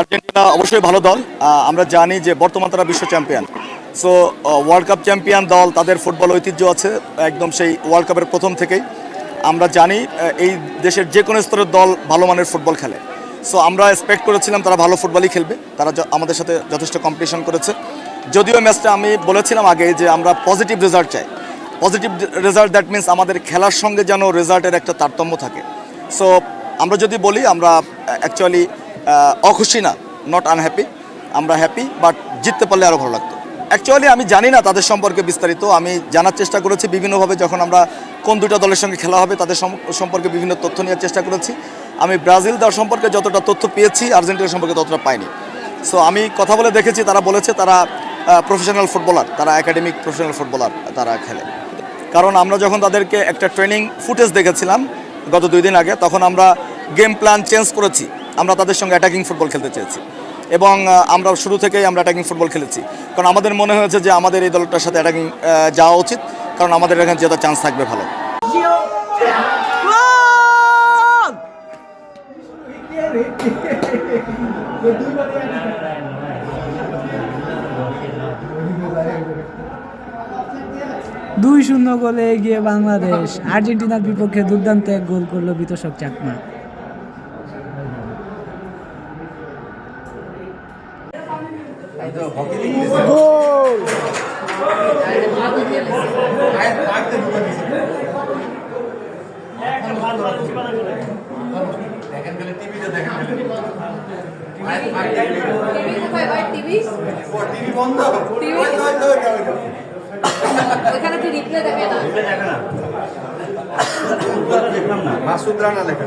Argentina অবশ্যই ভালো দল। আমরা জানি যে বর্তমান তারা বিশ্ব champion so world cup champion দল, তাদের ফুটবল ঐতিহ্য আছে, একদম সেই ওয়ার্ল্ড কাপের প্রথম থেকেই। আমরা জানি এই দেশের যে কোনো স্তরের দল ভালো মানের ফুটবল খেলে। সো আমরা এক্সপেক্ট করেছিলাম তারা ভালো ফুটবলই খেলবে। তারা আমাদের সাথে যথেষ্ট কম্পিটিশন করেছে। যদিও ম্যাচটা আমি বলেছিলাম আগে যে আমরা পজিটিভ রেজাল্ট চাই। পজিটিভ রেজাল্ট দ্যাট মিন্স আমাদের খেলার সঙ্গে যেন রেজাল্টের একটা তারতম্য থাকে। সো আমরা যদি বলি, আমরা অ্যাকচুয়ালি অখুশি না নট আনহ্যাপি আমরা হ্যাপি বাট জিততে পারলে আরও ভালো লাগতো। অ্যাকচুয়ালি আমি জানি না তাদের সম্পর্কে বিস্তারিত, আমি জানার চেষ্টা করেছি বিভিন্নভাবে যখন আমরা কোন দুটো দলের সঙ্গে খেলা হবে, তাদের সম্পর্কে বিভিন্ন তথ্য নেওয়ার চেষ্টা করেছি। আমি ব্রাজিল দল সম্পর্কে যতটা তথ্য পেয়েছি আর্জেন্টিনা সম্পর্কে ততটা পাইনি। সো আমি কথা বলে দেখেছি, তারা বলেছে তারা প্রফেশনাল ফুটবলার তারা একাডেমিক প্রফেশনাল ফুটবলার তারা খেলে। কারণ আমরা যখন তাদেরকে একটা ট্রেনিং ফুটেজ দেখেছিলাম গত দুই দিন আগে, তখন আমরা গেম প্ল্যান চেঞ্জ করেছি। আমরা তাদের সঙ্গে অ্যাটাকিং ফুটবল খেলতে চেয়েছি। এবং আমরা শুরু থেকেই আমরা অ্যাটাকিং ফুটবল খেলেছি। কারণ আমাদের মনে হয়েছে যে আমাদের এই দলটার সাথে অ্যাটাকিং যাওয়া উচিত। কারণ আমাদের এখানে জেতার চান্স থাকবে ভালো। দুই শূন্য গোলে এগিয়ে বাংলাদেশ। আর্জেন্টিনার বিপক্ষে দুর্দান্ত এক গোল করল বিতোষক চাকমা। না মাসুদ রানা লেখা